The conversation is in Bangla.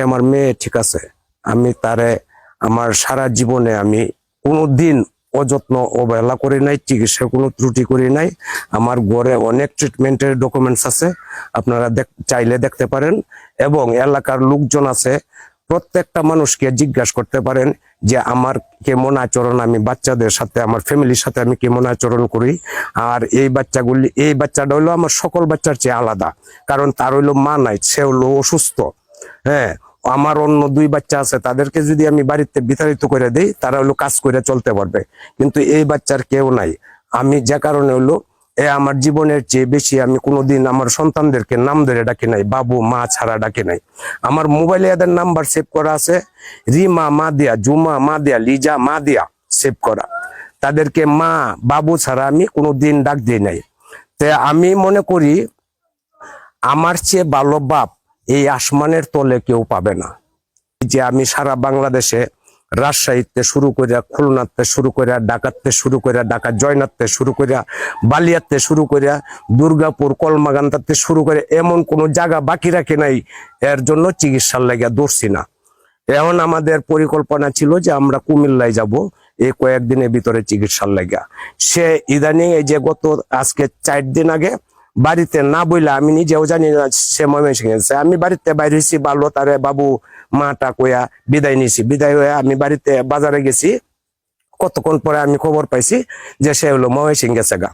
আমার মেয়ে ঠিক আছে, আমি তারে আমার সারা জীবনে আমি কোনোদিন অযত্ন অবহেলা করি নাই, চিকিৎসার কোনো ত্রুটি করি নাই। আমার ঘরে অনেক ট্রিটমেন্টের ডকুমেন্টস আছে, আপনারা চাইলে দেখতে পারেন। এবং এলাকার লোকজন আছে, প্রত্যেকটা মানুষকে জিজ্ঞাসা করতে পারেন যে আমার কেমন আচরণ, আমি বাচ্চাদের সাথে, আমার ফ্যামিলির সাথে আমি কেমন আচরণ করি। আর এই বাচ্চাগুলি, এই বাচ্চাটা হলো আমার সকল বাচ্চার চেয়ে আলাদা, কারণ তার হইল মা নাই, সে হলো অসুস্থ। হ্যাঁ আমার অন্য দুই বাচ্চা আছে, তাদেরকে যদি আমি বাড়িতে বিতাড়িত করে দিই, তারা হলো কাজ করে চলতে পারবে। কিন্তু এই বাচ্চার কেউ নাই। আমি যে কারণে হলো, এ আমার জীবনের চেয়ে বেশি আমি কোনোদিন আমার সন্তানদেরকে নাম ধরে ডাকি নাই, বাবু, মা ছাড়া ডাকি নাই। আমার মোবাইলে এদের নাম্বার সেভ করা আছে, রিমা মা দিয়া জুমা মা দিয়া লিজা মা দিয়া সেভ করা। তাদেরকে মা, বাবু ছাড়া আমি কোনোদিন ডাক দিই নাই। তে আমি মনে করি, আমার চেয়ে ভালো বাপ এই আসমানের তলে কেউ পাবে না। যে আমি সারা বাংলাদেশে রাজশাহীতে শুরু করে খুলনাতে শুরু করে ডাকাততে শুরু করে ঢাকা জয়নাথতে শুরু করে বালিয়াতে শুরু করিয়া দুর্গাপুর কলমাগান্তাতে শুরু করে এমন কোনো জায়গা বাকি রাখে নাই, এর জন্য চিকিৎসার লাগে দৌড়ছি না। এখন আমাদের পরিকল্পনা ছিল যে আমরা কুমিল্লায় যাব, এই কয়েকদিনের ভিতরে চিকিৎসার লাগা। সে ইদানিং এই যে গত আজকে চার দিন আগে বাড়িতে না বইলে আমি নিজেও জানি না সে ময়মনসিং গেছে। আমি বাড়িতে বাইরে হয়েছি ভালো তারে বাবু, মাটা কইয়া বিদায় নিয়েছি। বিদায় হয়ে আমি বাড়িতে বাজারে গেছি। কতক্ষণ পরে আমি খবর পাইছি যে সে হলো ময়মনসিং গেছে গা।